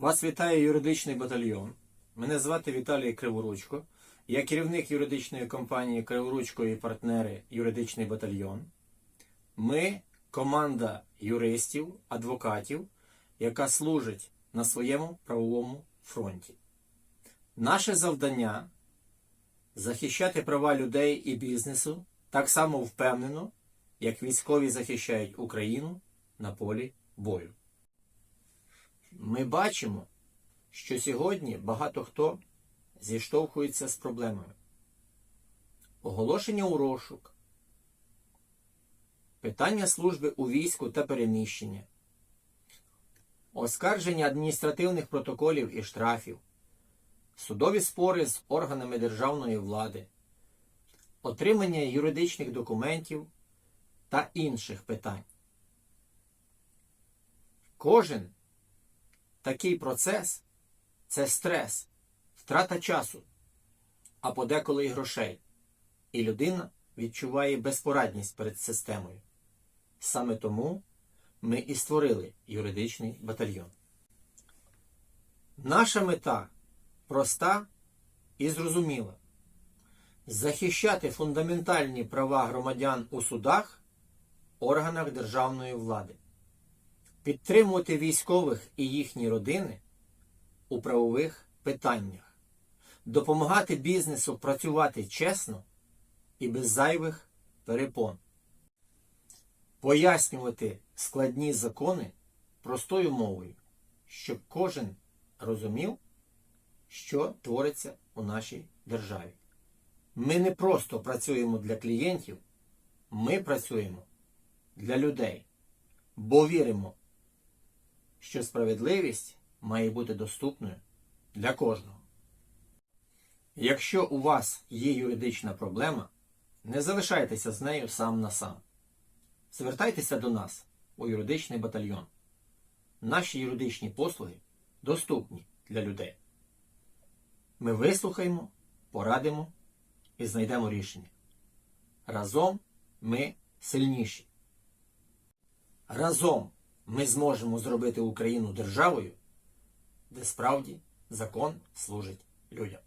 Вас вітає юридичний батальйон. Мене звати Віталій Криворучко. Я керівник юридичної компанії Криворучко і партнери Юридичний батальйон. Ми команда юристів, адвокатів, яка служить на своєму правовому фронті. Наше завдання захищати права людей і бізнесу так само впевнено, як військові захищають Україну на полі бою. Ми бачимо, що сьогодні багато хто зіштовхується з проблемами. Оголошення у розшук, питання служби у війську та переміщення, оскарження адміністративних протоколів і штрафів, судові спори з органами державної влади, отримання юридичних документів та інших питань. Кожен такий процес це стрес, втрата часу, а подеколи й грошей. І людина відчуває безпорадність перед системою. Саме тому ми і створили юридичний батальйон. Наша мета проста і зрозуміла захищати фундаментальні права громадян у судах, органах державної влади підтримувати військових і їхні родини у правових питаннях, допомагати бізнесу працювати чесно і без зайвих перепон, пояснювати складні закони простою мовою, щоб кожен розумів, що твориться у нашій державі. Ми не просто працюємо для клієнтів, ми працюємо для людей, бо віримо що справедливість має бути доступною для кожного. Якщо у вас є юридична проблема, не залишайтеся з нею сам на сам. Звертайтеся до нас у юридичний батальйон. Наші юридичні послуги доступні для людей. Ми вислухаємо, порадимо і знайдемо рішення. Разом ми сильніші. Разом ми зможемо зробити Україну державою, де справді закон служить людям.